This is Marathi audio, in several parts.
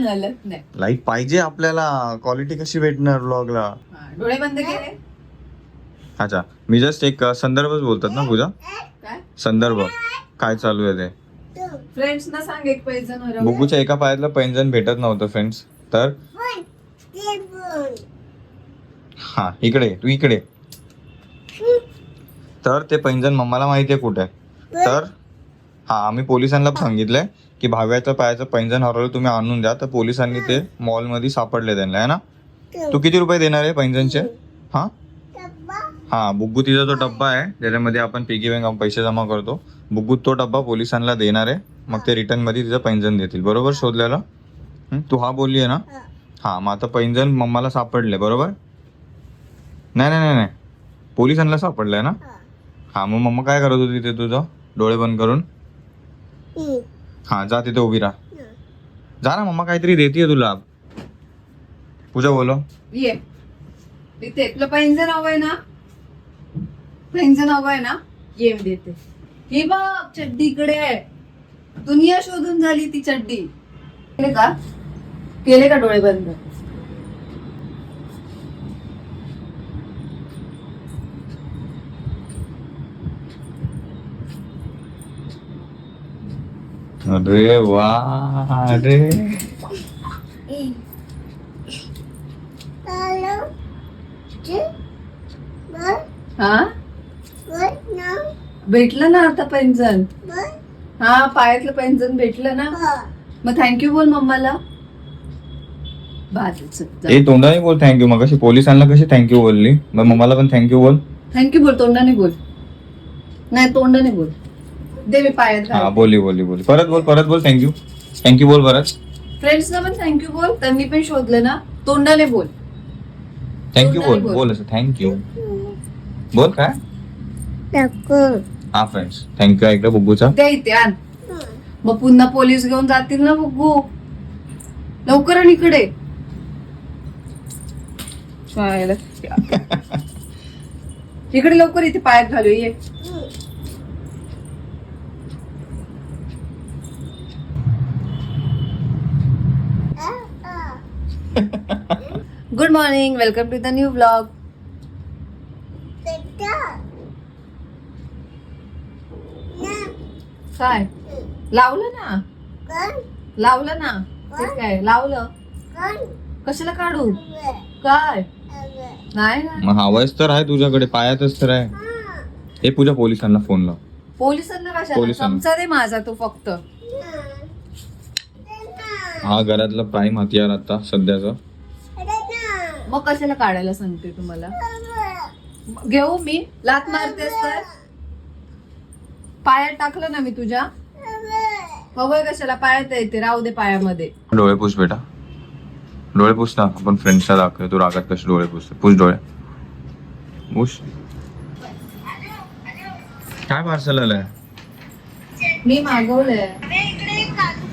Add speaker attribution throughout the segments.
Speaker 1: नाही.
Speaker 2: लाइट पाहिजे आपल्याला. क्वालिटी कशी भेटणार ब्लॉगला
Speaker 1: हा, डोळे बंद केले?
Speaker 2: अच्छा मी जस्ट एक अ, संदर्भच बोलतात ना पूजा?
Speaker 1: काय?
Speaker 2: संदर्भ. काय चालू आहे ते?
Speaker 1: फ्रेंड्स ना सांग एक हरवलं.
Speaker 2: बुगूच्या एका पायातलं पैंजण भेटत नव्हतं फ्रेंड्स तर? हा इकडे तू इकडे. तर ते पैंजण मम्माला माहिती आहे कुठे? आहे तर? हा आम्ही पोलिसांना सांगितलंय. की भाव्याच्या पायाचं पैंजण हरवलं तुम्ही आणून द्या. तर पोलिसांनी ते मॉलमध्ये सापडले त्यांना आहे ना? तू किती रुपये देणार आहे पैंजणचे? हा? हा बुग्गू तिचा जो डब्बा आहे ज्याच्यामध्ये आपण पिगी बँक पैसे जमा करतो बुग्गू तो डब्बा पोलिसांना देणार आहे. मग ते रिटर्नमध्ये तिचं पैंजण देतील बरोबर शोधल्याला हं? तू हा बोलली आहे ना? हा. मग आता पैंजण मम्माला सापडले बरोबर? नाही नाही नाही नाही. पोलिसांना सापडलंय ना? हा. मग मम्मा काय करत होती तिथे तुझं? डोळे बंद करून? हा जा तिथे उभी राहा. जा ना मम्मा काहीतरी देते तुला. पूजा बोलो.
Speaker 1: ये. तिथे तुला पैंजण हवंय ना? पैंजण हवंय ना? ये मी देते. हे बघ चड्डी इकडे आहे. दुनिया शोधून झाली ती चड्डी. केले का? केले का डोळे बंद?
Speaker 2: अरे वा अरे
Speaker 1: हा? भेटलं ना आता पैंजण. हा पायातलं पैंजण भेटलं ना. मग थँक्यू बोल मम्माला.
Speaker 2: ए तोंडाने बोल थँक्यू मग कशी पोलिसांना कशी थँक्यू बोलली? मग मम्माला पण थँक्यू बोल.
Speaker 1: थँक्यू बोल तोंडाने बोल. नाही तोंडाने बोल. दे मी पायात
Speaker 2: हा बोलली बोलली बोलली परत बोल परत बोल. थँक्यू थँक्यू बोल परत.
Speaker 1: फ्रेंड्सना पण थँक्यू बोल. त्यांनी पण शोधलं ना. तोंडाने बोल.
Speaker 2: थँक्यू बोल.
Speaker 1: बोल.
Speaker 2: बोल असं. थँक्यू बोल काय? हा फ्रेंड्स थँक्यू ऐकलं बुग्गूचा?
Speaker 1: द्या इथे आण. मग पुन्हा पोलीस घेऊन जातील ना बघू लवकर आण इकडे. शाळेला. इकडे लवकर इथे पायात घालू ये. Good morning welcome to the new blog काय? लावलं ना? लावलं ना? ते काय लावलं. कशाला काढू? काय? नाही ना.
Speaker 2: मग हवायच तर आहे तुझ्याकडे. पायातच तर आहे. हे. पूजा पोलिसांना फोन लाव.
Speaker 1: पोलिसांना कशाला?
Speaker 2: पोलिसांना.
Speaker 1: चमचा दे माझा तो फक्त.
Speaker 2: हा घरातला प्राईम हतियार आता सध्याचा.
Speaker 1: मग कशाला काढायला सांगते तुम्हाला? घेऊ मी लात मारतेस तर. पायात टाकलं ना मी तुझ्या. हवंय कशाला पायात येते राहू दे पायामध्ये.
Speaker 2: डोळे पुस बेटा. डोळे पुस ना आपण फ्रेंड्सला दाखव तू रागात कसे डोळे पुसते पुस डोळे. पुस. काय पार्सल आलंय?
Speaker 1: मी मागवलंय.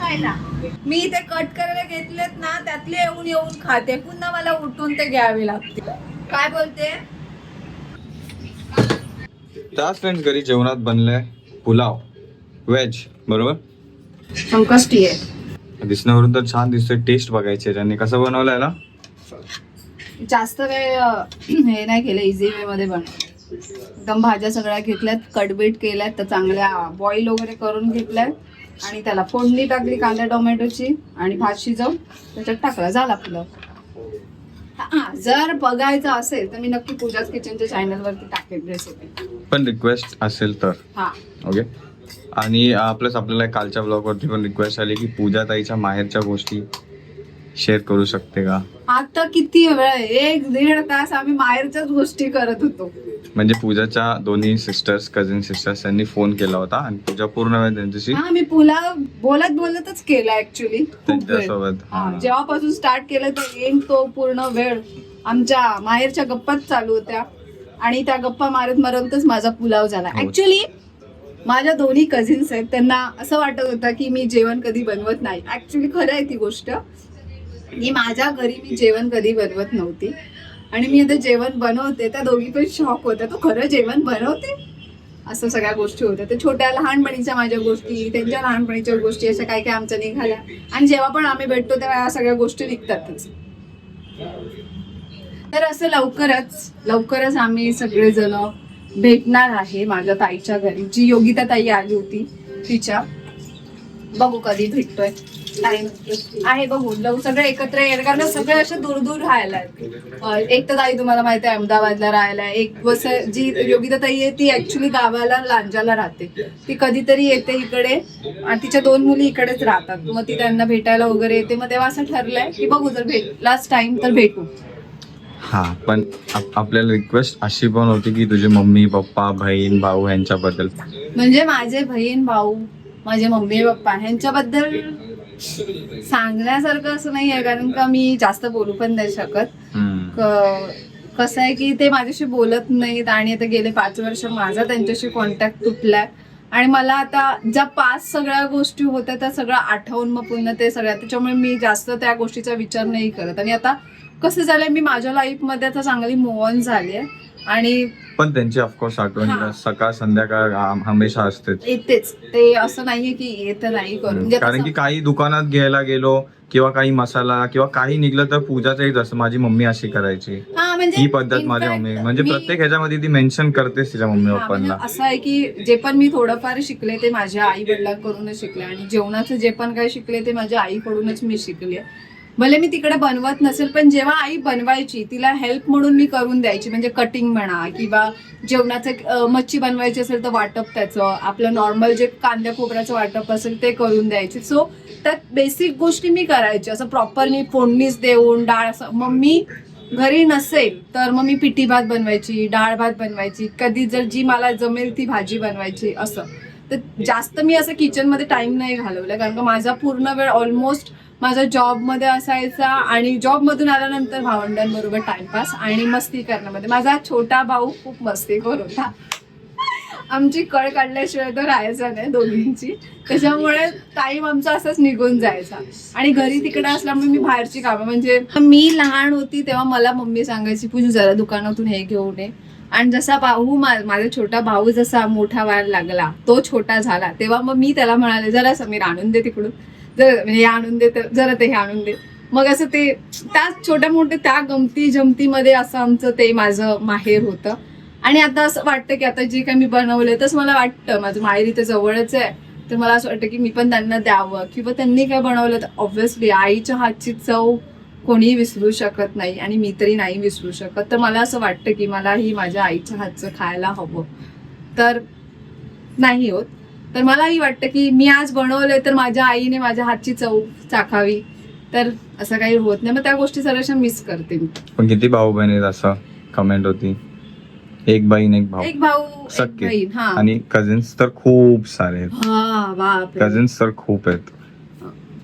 Speaker 1: मी ते कट करायला घेतलेत ना त्यातले येऊन येऊन खाते. पुन्हा मला उठून ते घ्यावे लागते. काय बोलते?
Speaker 2: त्याच फ्रेंड्स घरी जेवणात बनलंय पुलाव. व्हेज बरोबर?
Speaker 1: संकष्टी आहे.
Speaker 2: दिसण्यावरून तर छान दिसतोय टेस्ट बघायची त्यांनी कसं बनवलंय ना?
Speaker 1: जास्त वेळ हे नाही केलं इझी वे मध्ये पण एकदम भाज्या सगळ्या घेतल्यात कटबीट केल्यात तर चांगल्या बॉईल वगैरे करून घेतल्यात. आणि त्याला फोडणी टाकली कांदा टोमॅटोची आणि भात शिजवून त्याच्यात टाकला. झाला हा जर बघायचं असेल तर मी नक्की पूजाच किचनच्या चॅनल वरती टाकेन रेसिपी
Speaker 2: पण रिक्वेस्ट असेल तर.
Speaker 1: हा.
Speaker 2: ओके आणि प्लस आपल्याला कालच्या ब्लॉगवरती पण रिक्वेस्ट आली की पूजा ताईच्या माहेरच्या गोष्टी शेअर करू शकते का?
Speaker 1: आता किती वेळ एक दीड तास आम्ही माहेरच्याच गोष्टी करत होतो.
Speaker 2: म्हणजे पूजाच्या दोन्ही सिस्टर्स कझिन सिस्टर्स यांनी फोन केला होता आणि पूजा पूर्ण वेळ त्यांच्याशी
Speaker 1: हा मी पुलाव बोलत बोलतच केला ऍक्च्युली
Speaker 2: त्यांच्यासोबत
Speaker 1: हा,
Speaker 2: हा.
Speaker 1: जेव्हापासून स्टार्ट केलं तर एंड तो पूर्ण वेळ आमच्या माहेरच्या गप्पाच चालू होत्या. आणि त्या गप्पा मारत मारतच माझा पुलाव झाला.
Speaker 2: हो.
Speaker 1: ऍक्च्युली माझ्या दोन्ही कझिन्स आहेत त्यांना असं वाटत होतं की मी जेवण कधी बनवत नाही. ऍक्च्युली खरं आहे ती गोष्ट. की माझ्या घरी मी जेवण कधी बनवत नव्हती. आणि मी आता जेवण बनवते त्या दोघी पण शॉक होत्या. तू खरं जेवण बनवते? असं सगळ्या गोष्टी होत्या. तर छोट्या लहानपणीच्या माझ्या गोष्टी त्यांच्या लहानपणीच्या गोष्टी अशा काय काय आमच्या निघाल्या. आणि जेव्हा पण आम्ही भेटतो तेव्हा या सगळ्या गोष्टी निघतातच. तर असं लवकरच लवकरच आम्ही सगळेजण भेटणार आहे माझ्या ताईच्या घरी. जी योगिता ताई आली होती तिच्या. बघू कधी भेटतोय. टाइम आहे बघू लव सगळे एकत्र येणार कारण सगळे असे दूर दूर राहायला आहेत. एक तर ताई तुम्हाला माहिती आहे अहमदाबादला राहायला. एक बस जी योगिता ताई आहे ती ऍक्च्युली गावाला लांजाला राहते ती कधीतरी येते इकडे आणि तिच्या दोन मुली इकडेच राहतात मग ती त्यांना भेटायला वगैरे येते मग तेव्हा असं ठरलंय की बघू जर भेट लास्ट टाइम तर भेटू
Speaker 2: हा पण आप- आपल्याला रिक्वेस्ट अशी पण होती की तुझे मम्मी पप्पा बहीण भाऊ यांच्याबद्दल
Speaker 1: म्हणजे माझे बहीण भाऊ माझे मम्मी पप्पा ह्यांच्याबद्दल सांगण्यासारखं असं नाही आहे कारण का मी जास्त बोलू पण नाही शकत. क- कसं आहे की ते माझ्याशी बोलत नाहीत आणि आता गेले पाच वर्ष माझा त्यांच्याशी कॉन्टॅक्ट तुटलाय. आणि मला आता ज्या पाच सगळ्या गोष्टी होत्या त्या सगळं आठवून मग पुन्हा ते सगळ्या. त्याच्यामुळे मी जास्त त्या गोष्टीचा विचार नाही करत. आणि आता कसं झालंय मी माझ्या लाईफमध्ये आता चांगली मूव ऑन झाली आहे. आणि
Speaker 2: पण त्यांची ऑफकोर्स आठवण. सकाळ संध्याकाळ हमेशा असतेच.
Speaker 1: येतेच. ते असं नाहीये की येत नाही करून म्हणजे
Speaker 2: कारण की काही दुकानात घ्यायला गेलो किंवा काही मसाला किंवा काही निघलं तर पूजाचंही जसं माझी मम्मी अशी करायची.
Speaker 1: हा म्हणजे
Speaker 2: ही पद्धत माझ्या मम्मी म्हणजे प्रत्येक ह्याच्यामध्ये ती मेन्शन करतेच तिच्या मम्मी
Speaker 1: म्हणजे
Speaker 2: पप्पांना.
Speaker 1: असं आहे की जे पण मी थोडंफार शिकले ते माझ्या आई वडिलांकडूनच शिकले आणि जेवणाचं जे पण काही शिकले ते माझ्या आईकडूनच मी शिकले. भले मी तिकडे बनवत नसेल पण जेव्हा आई बनवायची तिला हेल्प म्हणून मी करून द्यायची. म्हणजे कटिंग म्हणा किंवा जेवणाचं मच्छी बनवायची असेल तर वाटप त्याचं. आपलं नॉर्मल जे कांद्या खोबऱ्याचं वाटप असेल ते करून द्यायची. सो त्यात बेसिक गोष्टी मी करायची. असं प्रॉपर मी फोडणीच देऊन डाळ असं. मग मी घरी नसेल तर मग मी पिठी भात बनवायची डाळ भात बनवायची. कधी जर जी मला जमेल ती भाजी बनवायची असं. तर जास्त मी असं किचनमध्ये टाईम नाही घालवला. कारण का माझा पूर्ण वेळ ऑलमोस्ट माझा जॉबमध्ये असायचा आणि जॉबमधून आल्यानंतर भावंडांबरोबर टाइमपास आणि मस्ती करण्यामध्ये. माझा छोटा भाऊ खूप मस्तीखोर होता. आमची कळ काढल्याशिवाय तर राहायचा नाही दोघींची. त्याच्यामुळे टाईम आमचा असाच निघून जायचा. आणि घरी तिकडे असल्यामुळे मी बाहेरची कामं म्हणजे मी लहान होती तेव्हा मला मम्मी सांगायची पूजू जरा दुकानातून हे घेऊन ये. आणि जसा भाऊ माझा छोटा भाऊ जसा मोठा व्हायला लागला तो छोटा झाला. तेव्हा मग मी त्याला म्हणाले जरा समीर आणून दे तिकडून. जर हे आणून दे तर जरा ते हे आणून दे. मग असं ते त्या छोट्या मोठ्या त्या गमती जमतीमध्ये असं आमचं ते माझं माहेर होतं. आणि आता असं वाटतं की आता जे काही मी बनवलं तसं मला वाटतं. माझं माहेर इथे जवळच आहे. तर मला असं वाटतं की मी पण त्यांना द्यावं. किंवा त्यांनी काय बनवलं तर ऑब्व्हियसली आईच्या हातची चव कोणीही विसरू शकत नाही. आणि मी तरी नाही विसरू शकत. तर मला असं वाटतं की मलाही माझ्या आईच्या हातचं खायला हवं. तर नाही होत. तर मलाही वाटतं की मी आज बनवलंय तर माझ्या आईने माझ्या हातची चव चाखावी. तर असं काही होत नाही. मग त्या गोष्टी जराशा मिस करते मी.
Speaker 2: पण किती भाऊ बहीण असं कमेंट होती. एक बहीण एक भाऊ.
Speaker 1: एक भाऊ हा.
Speaker 2: आणि कझिन्स तर खूप सारे आहेत.
Speaker 1: हा
Speaker 2: कझिन्स तर खूप आहेत.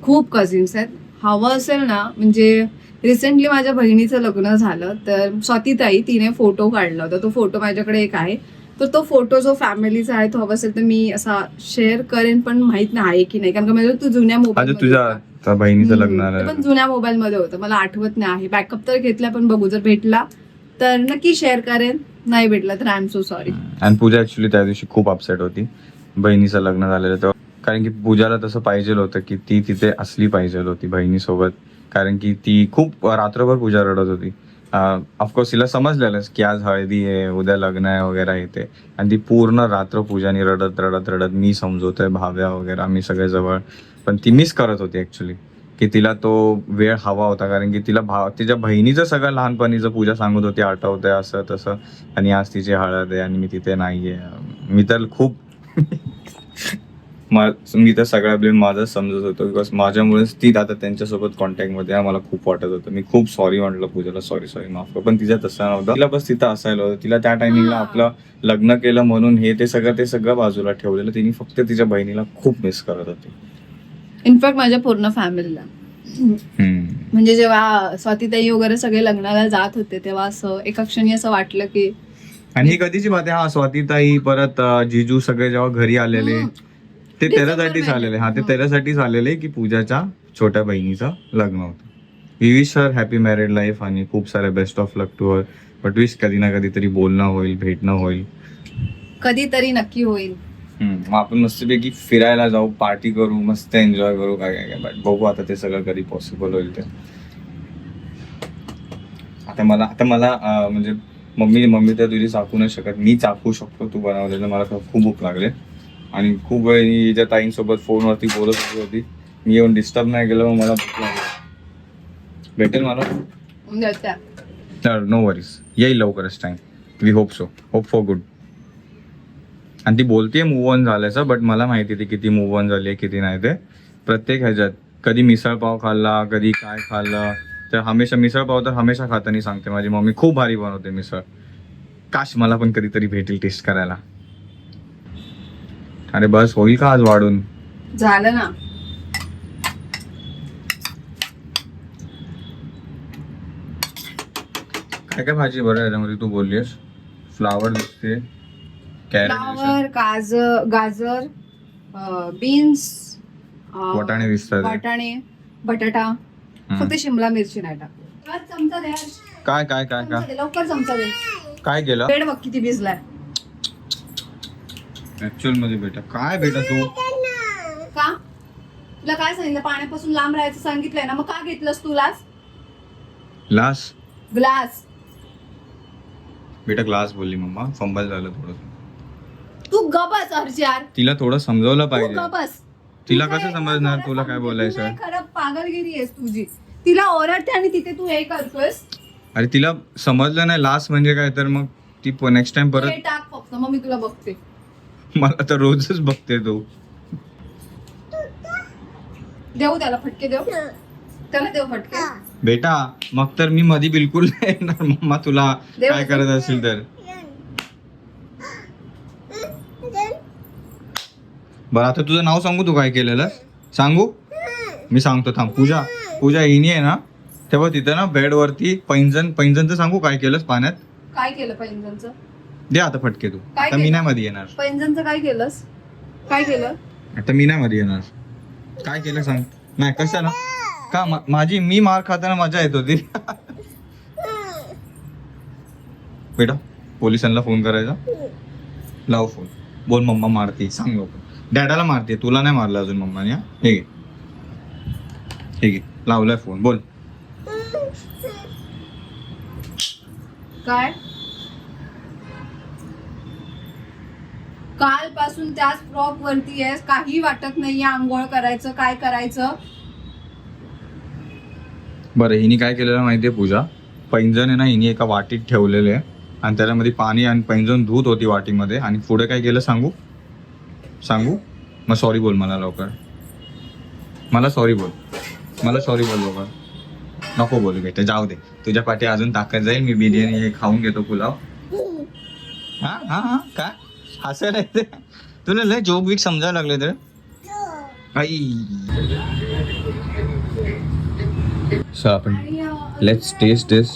Speaker 1: खूप कझिन्स आहेत. हवं असेल ना म्हणजे रिसेंटली माझ्या बहिणीचं लग्न झालं तर स्वातीताई तिने फोटो काढला होता. तो फोटो माझ्याकडे एक आहे. तर तो फोटो जो फॅमिलीचा आहे तो हवा असेल तर मी असा शेअर करेन पण माहीत नाही आहे की नाही. कारण का माझ्या तो जुन्या मोबाईल
Speaker 2: तुझ्या बहिणीचं लग्न
Speaker 1: पण जुन्या मोबाईल मध्ये होतं. मला आठवत नाही. आहे बॅकअप तर घेतला पण बघू जर भेटला तर नक्की शेअर करेन. नाही भेटला तर आय एम सो सॉरी
Speaker 2: आणि पूजा ऍक्च्युली त्या दिवशी खूप अपसेट होती. बहिणीचं लग्न झालेलं तेव्हा. कारण की पूजाला तसं पाहिजे होतं की ती तिथे असली पाहिजे होती बहिणीसोबत. कारण की ती खूप रात्रभर पूजा रडत होती. ऑफकोर्स तिला समजलेलंच की आज हळदी आहे उद्या लग्न आहे वगैरे येते आणि ती पूर्ण रात्र पूजानी रडत रडत रडत मी समजवतोय भाव्या वगैरे आम्ही सगळे जवळ. पण ती मिस करत होती ऍक्च्युली की तिला तो वेळ हवा होता कारण की तिला भाव तिच्या बहिणीचं सगळं लहानपणीचं पूजा सांगत होती आठवतंय असं तसं. आणि आज तिची हळद आहे आणि मी तिथे नाहीये. मी तर खूप मा- मी तर सगळ्या ब्लेम माझा समजत होतो बिकॉज माझ्यामुळेच ती आता त्यांच्यासोबत कॉन्टॅक्टमध्ये आहे मला खूप वाटत होतं. मी खूप सॉरी म्हटलं पूजाला सॉरी सॉरी माफ कर. पण तिच्या तसं नव्हतं. तिला बस तिथं असायला होतं. तिला त्या टायमिंगला. आपलं लग्न केलं म्हणून हे ते सगळं ते सगळं बाजूला ठेवलेलं. तिने फक्त तिच्या बहिणीला खूप मिस करत होती.
Speaker 1: इनफॅक्ट माझ्या पूर्ण फॅमिलीला. म्हणजे जेव्हा स्वातीताई वगैरे सगळे लग्नाला जात होते तेव्हा असं एका क्षणी असं वाटलं की
Speaker 2: आणि कधीची बात आहे? हा स्वातीताई परत जिजू सगळे जेव्हा घरी आलेले. ते त्याच्यासाठीच. आलेले हा ते. त्याच्यासाठीच आलेले की पूजाच्या छोट्या बहिणीचं लग्न होतं. We wish her happy married life आणि खूप सारे best of luck to her but wish कधी ना कधी तरी बोलणं होईल भेटणं होईल.
Speaker 1: कधीतरी नक्की होईल.
Speaker 2: हम्म, मग आपण मस्तपैकी फिरायला जाऊ पार्टी करू मस्त एन्जॉय करू काय काय काय. बट बघू आता ते सगळं कधी पॉसिबल होईल ते. आता मला आता मला अं, म्हणजे मम्मी मम्मी तर तुझी चाकू नाही शकत. मी चाकू शकतो तू बनवलेलं. मला तर खूप भूक लागले. आणि खूप वेळ मी हिच्या ताईंसोबत फोनवरती बोलत होती होती मी येऊन डिस्टर्ब नाही केलं मग मला भेटेल मला? नो वरीज येईल लवकरच time we hope so hope for good आणि ती बोलतेय मूव ऑन झाल्याचं बट मला माहिती ती किती मूव ऑन झाली आहे किती नाही ते. प्रत्येक ह्याच्यात कधी मिसळ पाव खाल्ला कधी काय खाल्लं तर हमेशा मिसळ पाव तर हमेशा खाताना सांगते माझी मम्मी. खूप भारी बनवते मिसळ. काश मला पण कधीतरी भेटेल टेस्ट करायला. अरे बस होईल का आज वाढून?
Speaker 1: झालं ना.
Speaker 2: काय काय भाजी बरं याच्यामध्ये तू बोललीस फ्लावर दिसते कॅरेट
Speaker 1: फ्लावर गाजर गाजर बीन्स
Speaker 2: वाटाणे दिसतात.
Speaker 1: वाटाणे बटाटा. फक्त शिमला मिरची नाही टाक चमचा.
Speaker 2: काय काय काय काय?
Speaker 1: लवकर चमचा दे.
Speaker 2: काय केलं?
Speaker 1: पेड बघ किती भिजलाय.
Speaker 2: ऍक्च्युअलमध्ये बेटा. काय बेटा तू?
Speaker 1: का? तुला काय सांगितलं? पाण्यापासून लांब राहायचं सांगितलंय ना मग का घेतलंस तू लास
Speaker 2: ग्लास?
Speaker 1: ग्लास.
Speaker 2: बेटा ग्लास बोलली मम्मा फंबल झालं थोडं
Speaker 1: तू गबस अर्जार
Speaker 2: तिला थोडं समजवलं
Speaker 1: तू
Speaker 2: पाहिजे.
Speaker 1: गबस.
Speaker 2: तिला कसं समजणार तुला काय बोलायचं?
Speaker 1: खरं पागलगिरी आहेस तुझी. तिला ओरडते आणि तिथे तू हे करतोयस.
Speaker 2: अरे तिला समजलं नाही लास्ट म्हणजे काय तर मग ती नेक्स्ट टाइम
Speaker 1: हे
Speaker 2: परत
Speaker 1: टाक फक्त मग मी तुला बघते.
Speaker 2: मला तर रोजच बघते तू.
Speaker 1: देऊ त्याला फटके देऊ? त्याला देऊ फटके?
Speaker 2: बेटा मग तर मी मधी बिलकुल नाही येणार. मम्मा तुला काय करत असेल तर. बरं आता तुझं नाव सांगू तू काय केलेलं? सांगू? मी सांगतो थांब. पूजा पूजा हिनी आहे ना तेव्हा तिथं ना बेड वरती पैंजण पैंजणचं सांगू काय केलंस पाण्यात?
Speaker 1: काय केलं पैंजणचं?
Speaker 2: दे आता फटके तू.
Speaker 1: काय
Speaker 2: आता मी
Speaker 1: केलं?
Speaker 2: नाही मध्ये येणार.
Speaker 1: पैंजणचं काय केलंस? काय केलं?
Speaker 2: आता मी नाही मध्ये येणार. काय केलं सांग. नाही कशाला? का मा- माझी मी मार खाताना मजा येत होती. बेटा पोलिसांना फोन करायचा. लाव फोन. बोल मम्मा मारते सांग लोक डॅडाला मारते तुला नाही मारलं अजून मम्माने हा? हे घे. हे घे. लावलाय फोन. बोल.
Speaker 1: काय? कालपासून त्याच फ्रॉक वरती आहेस. काही वाटत नाहीये आंघोळ करायचं काय करायचं.
Speaker 2: बरं हिने काय केलेलं माहितीये पूजा? पैंजण आहे ना हिने एका वाटीत ठेवलेले आहे. आणि त्याच्यामध्ये पाणी आणि पैंजण धूत होती वाटीमध्ये. आणि पुढे काय केलं सांगू? सांगू? मग सॉरी बोल मला लवकर. मला सॉरी बोल. मला सॉरी बोल लवकर. नको बोलू बेटा जाऊ दे. तुझ्या पाठी अजून ताकद जाईल. मी बिर्याणी हे खाऊन घेतो पुलाव. हा? हा? हा? काय? हसायला येते तुला लय जोक बीक समजायला लागले तर. आई. सो आपण लेट्स टेस्ट दिस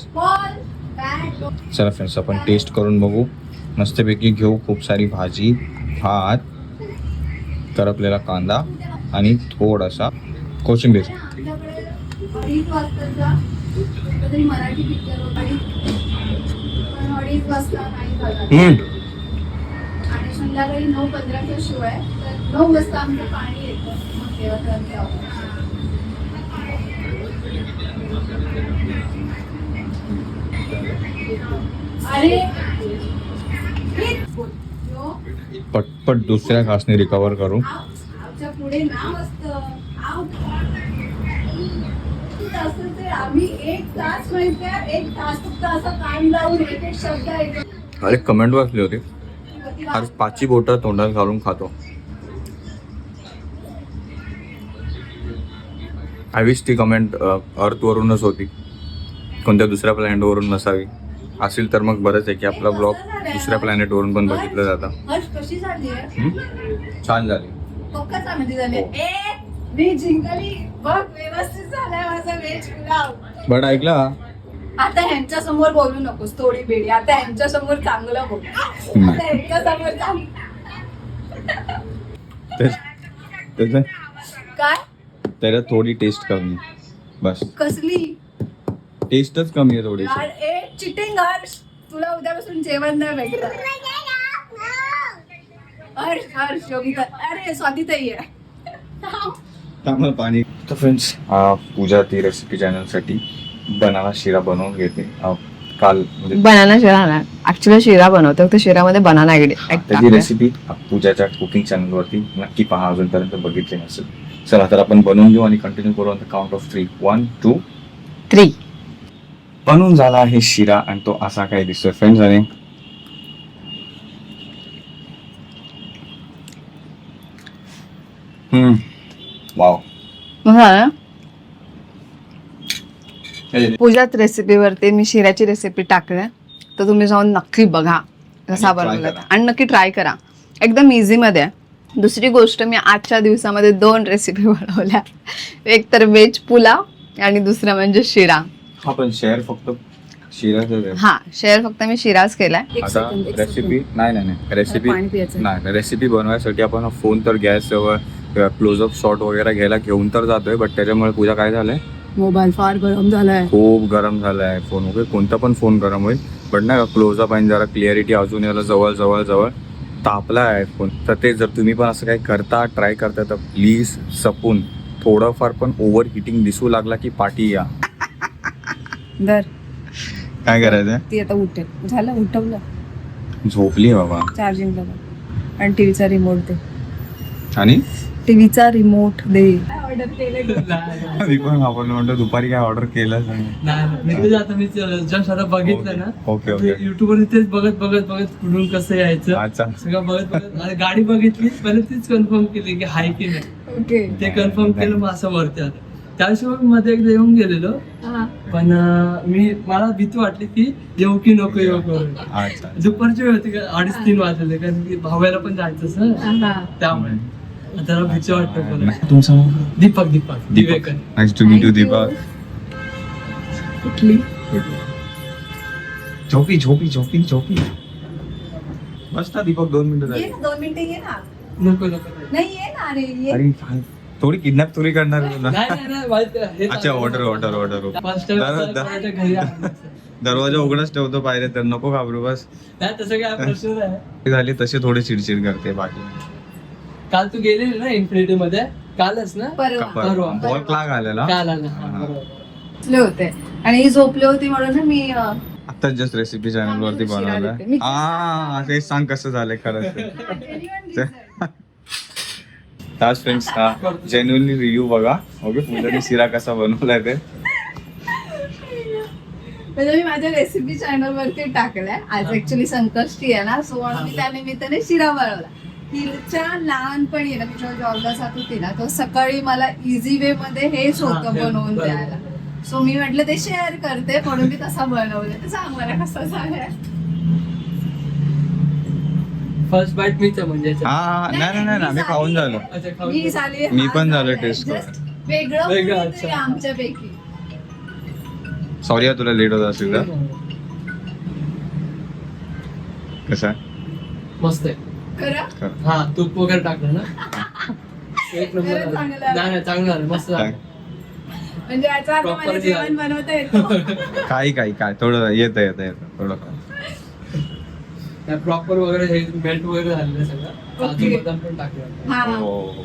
Speaker 2: चला फ्रेंड्स आपण टेस्ट करून बघू. मस्तपैकी घेऊ खूप सारी भाजी भात करपलेला कांदा आणि थोडासा कोशिंबीर.
Speaker 1: आमच्याकडे संध्याकाळी नऊ पंधराच्या शो आहे तर नऊ वाजता आमचं पाणी येतं. मग तेव्हा तर आम्ही. अरे!
Speaker 2: पटपट दुसऱ्या घासने रिकवर करू.
Speaker 1: आमच्या पुढे नाव असतं. आम्ही एक तास माहितीये एक तास फक्त असं कान लावून एक एक शब्द ऐकतो.
Speaker 2: अरे कमेंट वाचली होती. आज पाचची बोटं तोंडात घालून खातो. आय विश ती कमेंट अर्थवरूनच होती. कोणत्या दुसऱ्या प्लॅनेटवरून नसावी. असेल तर मग बरंच आहे की आपला ब्लॉग दुसऱ्या प्लॅनेटवरून पण बघितलं जातं? छान झाली. हो. बट ऐकला
Speaker 1: आता ह्यांच्या समोर बोलू नकोस थोडी बेडी आता ह्यांच्या समोर चांगलं बोल. आता ह्यांच्या समोर चांगलं.
Speaker 2: त्याचं
Speaker 1: काय?
Speaker 2: त्याला थोडी टेस्ट कमी. बस.
Speaker 1: कसली?
Speaker 2: टेस्टच कमी आहे थोडी
Speaker 1: यार ए चिटिंग हर्ष तुला उद्यापासून जेवण नाही भेटत हर्ष हर्ष योगिता अरे स्वातीताई आहे.
Speaker 2: त्यामुळे पाणी. तर फ्रेंड्स पूजा ती रेसिपी चॅनलसाठी बनाना शिरा बनवून घेते. अं, काल म्हणजे
Speaker 1: बनाना शिरा ना ऍक्च्युली शिरा बनवतो फक्त शिरामध्ये बनाना
Speaker 2: त्याची रेसिपी पूजाच्या कुकिंग चॅनलवरती नक्की पहा अजूनपर्यंत बघितली नसेल. चला तर आपण बनवून घेऊ आणि कंटिन्यू करू count of three one two
Speaker 1: three
Speaker 2: बनून झाला आहे शिरा आणि तो असा काही दिसतोय फ्रेंड्स आणि हम्म वाव
Speaker 1: पूजाच रेसिपीवरती मी शिऱ्याची रेसिपी टाकल्या. तर तुम्ही जाऊन नक्की बघा. कसा बनवला. आणि नक्की ट्राय करा. एकदम इझी मध्ये आहे. दुसरी गोष्ट मी आजच्या दिवसामध्ये दोन रेसिपी बनवल्या. एक तर व्हेज पुलाव आणि दुसरं म्हणजे शिरा.
Speaker 2: हा पण शेअर फक्त शिराच
Speaker 1: हा शेअर फक्त मी शिराच केलाय.
Speaker 2: आता रेसिपी नाही नाही नाही. रेसिपी नाही रेसिपी बनवायसाठी आपण फोन तर गॅस क्लोजअप शॉट वगैरे घ्यायला घेऊन तर जातोय बट त्याच्यामुळे पूजा काय झालंय?
Speaker 1: मोबाईल फार गरम झालाय.
Speaker 2: खूप गरम झालाय फोन वगैरे कोणता पण फोन गरम होईल. बट नाही क्लोजअप आणि जरा क्लिअरिटी अजून याला जवळ जवळ जवळ तापला आहे फोन तर ते जर तुम्ही पण असं काही करता ट्राय करता तर प्लीज सपून थोडंफार पण ओव्हर हिटिंग दिसू लागला की पाठी या.
Speaker 1: दर.
Speaker 2: काय करायचं
Speaker 1: ती आता उठेल. झालं उठवलं.
Speaker 2: झोपली बाबा.
Speaker 1: चार्जिंग लावा आणि टीव्हीचा रिमोट दे.
Speaker 2: आणि?
Speaker 1: टीव्हीचा रिमोट दे. ऑर्डर
Speaker 2: मी पण आपण म्हणतो दुपारी काय ऑर्डर केलं
Speaker 3: नाही. मी तुझं आता मी जस्ट आता बघितलं ना.
Speaker 2: ओके ओके
Speaker 3: युट्यूब वर तेच बघत बघत बघत कुठून कसं यायचं.
Speaker 2: अच्छा.
Speaker 3: सगळं बघत बघत. आणि गाडी बघितली पहिले तीच कन्फर्म केली की हाय की नाही.
Speaker 1: ओके.
Speaker 3: ते कन्फर्म केलं मग असं वरती आलं त्याशिवाय मी मध्ये एकदा येऊन गेलेलो. पण मी मला भीती वाटली की येऊ की नको येऊ करून.
Speaker 2: अच्छा
Speaker 3: दुपारची वेळ होती का अडीच तीन वाजलेले कारण की भावायला पण जायचं ना. त्यामुळे. जरा भीती वाटतं मला
Speaker 2: तुमचं
Speaker 3: Deepak Deepak. Divekar
Speaker 2: nice to meet you Deepak.
Speaker 1: कुठली?
Speaker 2: झोपी झोपी झोपी झोपी. बस ना दीपक दोन मिनिटं
Speaker 1: ये
Speaker 2: झाली.
Speaker 1: ना दोन मिनिटं ये ना.
Speaker 3: नको नको
Speaker 1: नाही ये ना अरे ये.
Speaker 2: अरे काय थोडी किडनॅप थोडी करणार आहे तुला.
Speaker 3: नाही नाही नाही माहिती आहे. हे
Speaker 2: अच्छा ऑर्डर ऑर्डर ऑर्डर
Speaker 3: फर्स्ट घरी.
Speaker 2: दरवाजा उघडाच ठेवतो पाहिजे तर नको घाबरू बस.
Speaker 3: नाही तसं काय प्रश्न नाही.
Speaker 2: झाली तशी थोडी चिडचिड करते बाकी.
Speaker 3: काल तू गेलेली ना इन्फिनिटी मध्ये? कालच ना?
Speaker 1: परवा.
Speaker 3: परवा.
Speaker 2: बॉल क्लाग आलेला
Speaker 3: काल आला. हा. बरोबर.
Speaker 1: झोपले होते. आणि ही झोपली होती म्हणून ना मी अं,
Speaker 2: आता जस्ट रेसिपी चॅनल वरती. बनवलं हा ते सांग कसं झालंय खरंच. ते. ताज फ्रेंड्स हा जेन्युअनली रिव्ह्यू बघा. ओके पूजाने शिरा कसा बनवलाय ते.
Speaker 1: म्हणजे मी माझ्या रेसिपी चॅनल वरती टाकलाय. आज ऍक्च्युली संकष्टी आहे ना सो म्हणून मी त्या निमित्ताने शिरा बनवला. तिच्या लहानपणी ना तिच्या जॉबला जात होती ना तो सकाळी मला इझी वे मध्ये हेच
Speaker 3: हा,
Speaker 1: होतं बनवून. द्यायला सो मी म्हटलं ते शेअर करते म्हणून मी तसा बनवलं तर सांग मला कसा झालाय
Speaker 3: फर्स्ट बाईट मीच आहे म्हणजे
Speaker 2: हा हा नाही नाही नाही आम्ही खाऊन झालो
Speaker 3: अच्छा, खाऊन
Speaker 1: मी
Speaker 3: झालं.
Speaker 1: झाली
Speaker 2: मी पण
Speaker 1: Just
Speaker 2: करून.
Speaker 1: वेगळं
Speaker 3: वेगळं,
Speaker 1: कोणीतरी
Speaker 3: अच्छा.
Speaker 1: आमच्यापैकी
Speaker 2: सॉरी तुला लेट होत असेल तर कसं आहे?
Speaker 3: मस्त आहे
Speaker 1: खरं.
Speaker 3: हा तूप वगैरे टाकलं ना एक नंबर
Speaker 1: खरंच
Speaker 3: झालं.
Speaker 1: चांगलं आहे.
Speaker 3: नाही नाही चांगलं झालं. मस्त झालं.
Speaker 1: म्हणजे याचा अर्थ
Speaker 3: Proper
Speaker 1: मला
Speaker 3: जे
Speaker 1: जेवण
Speaker 3: आहे.
Speaker 1: बनवता येतो.
Speaker 2: काही काही काय थोडं येतं येतं येतं. थोडं
Speaker 3: प्रॉपर वगैरे हे बेल्ट वगैरे झालेलं सगळं. काजू
Speaker 1: Okay.
Speaker 3: बदाम पण टाकलं
Speaker 1: हा
Speaker 2: हो, हो.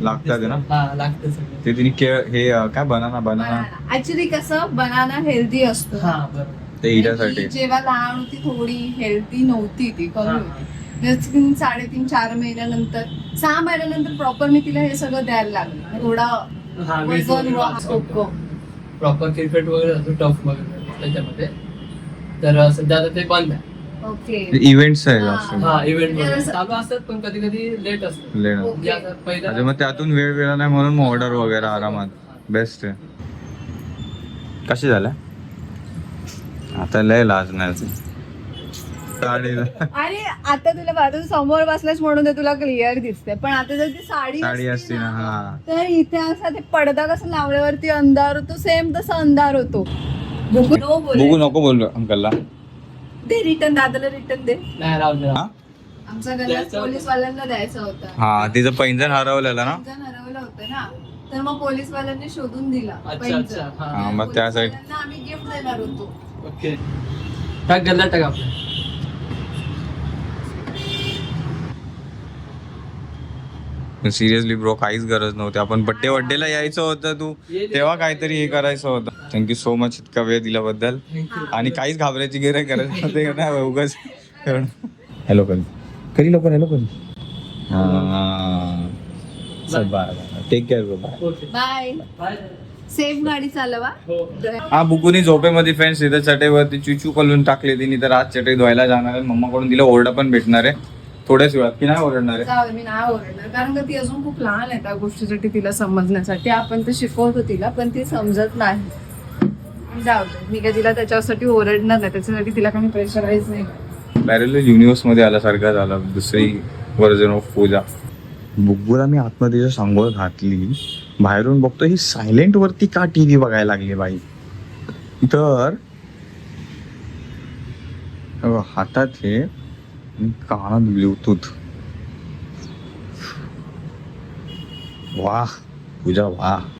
Speaker 2: लागतात ना?
Speaker 3: हा लागतं सगळं.
Speaker 2: ते तिने के हे अं, काय बनाना बनाना
Speaker 1: ऍक्च्युली कसं बनाना हेल्दी असतो.
Speaker 3: हा बरोबर.
Speaker 2: ते हिच्यासाठी.
Speaker 1: ती जेव्हा लहान होती थोडी हेल्दी नव्हती ती कमी
Speaker 3: हा.
Speaker 1: होती. तीन साडेतीन चार महिन्यानंतर सहा महिन्यानंतर प्रॉपर मी तिला हे सगळं द्यायला लागले. थोडा वजन
Speaker 3: प्रॉपर क्रिकेट वगैरे असतो टफ वगैरे त्याच्यामध्ये. तर सध्या आता ते बंद आहे.
Speaker 1: ओके.
Speaker 2: इव्हेंट्स आहे
Speaker 1: हा.
Speaker 3: हा
Speaker 1: म्हणजे
Speaker 3: चालू असतात पण कधी कधी लेट असतात. म्हणजे
Speaker 2: अच्छा मग त्यातून वेळ वेळ नाही म्हणून मग ऑर्डर वगैरे आरामात. बेस्ट आहे. कशी झाल्या? आता लय लाज नाही. साडीला
Speaker 1: अरे आता तुला बाजू समोर बसलास म्हणून ते तुला क्लिअर दिसते पण आता जर ती साडी
Speaker 2: साडी असते ना हा.
Speaker 1: तर इथे असा ते पडदा कसं लावल्यावरती अंधार होतो सेम तसा अंधार होतो. बघू
Speaker 2: नको बोललो अंकलला.
Speaker 1: दे रिटर्न दादाला रिटर्न दे.
Speaker 3: नाही राहू दे
Speaker 2: हा?
Speaker 1: आमचा गल्ला
Speaker 3: द्यायचा होता.
Speaker 1: पोलीस वाल्यांना द्यायचा होता.
Speaker 2: हा तिचं पैंजण हरवलेलं ना?
Speaker 1: हरवलं होतं ना. तर मग पोलीस वाल्यांनी शोधून दिला
Speaker 3: अच्छा,
Speaker 1: पैंजण.
Speaker 3: अच्छा, हा.
Speaker 2: हा, मग
Speaker 1: वाल्यांना आम्ही गिफ्ट देणार होतो.
Speaker 3: ओके. टाक गल्ला टाक आपल्या
Speaker 2: सिरियसली ब्रो काहीच गरज नव्हती. आपण बड्डे वड्डेला यायचं होतं तू. तेव्हा काहीतरी हे करायचं होतं. थँक्यू सो मच इतका वेळ दिल्याबद्दल.
Speaker 3: थँक्यू
Speaker 2: आणि काहीच घाबरायची गरज गरज नव्हती नाही उगाच हॅलो करी करी लवकर हॅलो करी take care
Speaker 3: okay
Speaker 1: bye
Speaker 3: bye
Speaker 1: safe गाडी चालवा.
Speaker 3: हो.
Speaker 2: हा बुकुनी झोपेमध्ये फ्रेंड्स इथं चटेवरती चुचू कलून टाकली. तिने तर आज चटई धुवायला जाणार आहे. मम्माकडून तिला ओरडा पण भेटणार आहे. थोड्याच वेळात की नाही ओरडणार आहे?
Speaker 1: जाऊ दे, मी नाही ओरडणार. कारण का ती अजून खूप लहान आहे त्या गोष्टीसाठी तिला समजण्यासाठी. आपण ते शिकवतो तिला पण ती समजत नाही. जाऊ दे मी काय तिला त्याच्यासाठी ओरडणार नाही. त्याच्यासाठी तिला काही प्रेशराईज नाही.
Speaker 2: पॅरेल युनिव्हर्समध्ये आल्यासारखा झाला. दुसरी व्हर्जन ऑफ पूजा. बुग्गूला मी आतमध्ये जर सांगोळ घातली. बाहेरून बघतो ही सायलेंट वरती का टीव्ही बघायला लागली बाई? तर अहो, हातात हे कानात ब्लूटूथ वाह पूजा वाह